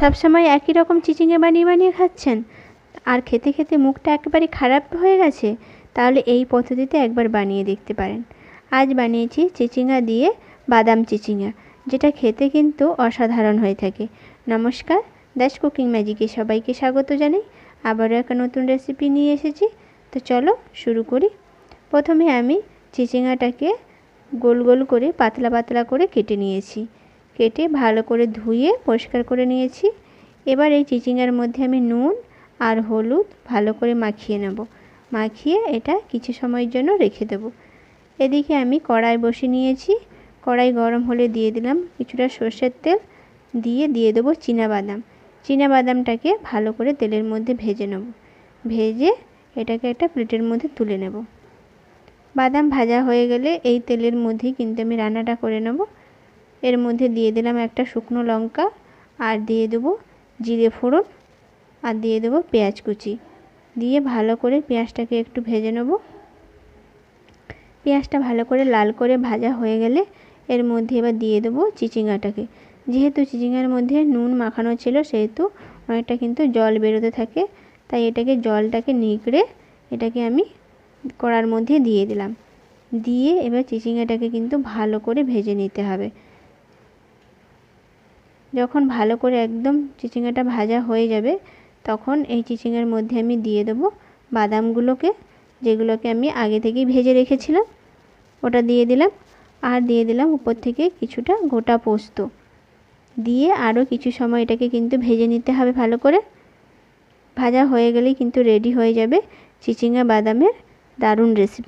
সবসময় একই রকম চিচিঙে বানিয়ে বানিয়ে খাচ্ছেন। আর খেতে খেতে মুখটা একেবারে খারাপ হয়ে গেছে, তাহলে এই পদ্ধতিতে একবার বানিয়ে দেখতে পারেন। আজ বানিয়েছি চিচিঙা দিয়ে বাদাম চিচিঙা যেটা খেতে কিন্তু অসাধারণ হয়ে থাকে। নমস্কার, দাস কুকিং ম্যাজিকে সবাইকে স্বাগত জানাই। আবারও একটা নতুন রেসিপি নিয়ে এসেছি। তো চলো শুরু করি। প্রথমে আমি চিচিঙাটাকে গোল গোল করে পাতলা পাতলা করে কেটে নিয়েছি। কেটে ভালো করে ধুয়ে পরিষ্কার করে নিয়েছি। এবার এই চিচিঙ্গার মধ্যে আমি নুন আর হলুদ ভালো করে মাখিয়ে নেব। মাখিয়ে এটা কিছু সময়ের জন্য রেখে দেব। এদিকে আমি কড়াই বসে নিয়েছি। কড়াই গরম হলে দিয়ে দিলাম কিছুটা সর্ষের তেল, দিয়ে দিয়ে দেবো বাদাম বাদামটাকে ভালো করে তেলের মধ্যে ভেজে নেব। ভেজে এটাকে একটা প্লেটের মধ্যে তুলে নেব। বাদাম ভাজা হয়ে গেলে এই তেলের মধ্যেই কিন্তু আমি রান্নাটা করে নেব। এর মধ্যে দিয়ে দিলাম একটা শুকনো লঙ্কা আর দিয়ে দেবো জিরে ফোড়ন আর দিয়ে দেবো পেঁয়াজ কুচি। দিয়ে ভালো করে পেঁয়াজটাকে একটু ভেজে নেব। পেঁয়াজটা ভালো করে লাল করে ভাজা হয়ে গেলে এর মধ্যে এবার দিয়ে দেবো চিচিঙ্গাটাকে। যেহেতু চিচিঙ্গার মধ্যে নুন মাখানো ছিল, সেহেতু অনেকটা কিন্তু জল বেরোতে থাকে, তাই এটাকে জলটাকে নিগড়ে এটাকে আমি কড়ার মধ্যে দিয়ে দিলাম। দিয়ে এবার চিচিঙ্গাটাকে কিন্তু ভালো করে ভেজে নিতে হবে। যখন ভালো করে একদম চিচিঙ্গাটা ভাজা হয়ে যাবে, তখন এই চিচিঙ্গার মধ্যে আমি দিয়ে দেবো বাদামগুলোকে, যেগুলোকে আমি আগে থেকেই ভেজে রেখেছিলাম। ওটা দিয়ে দিলাম, আর দিয়ে দিলাম উপর থেকে কিছুটা গোটা পোস্ত। দিয়ে আরও কিছু সময় এটাকে কিন্তু ভেজে নিতে হবে ভালো করে। ভাজা হয়ে গেলেই কিন্তু রেডি হয়ে যাবে চিচিঙ্গা বাদামের দারুণ রেসিপি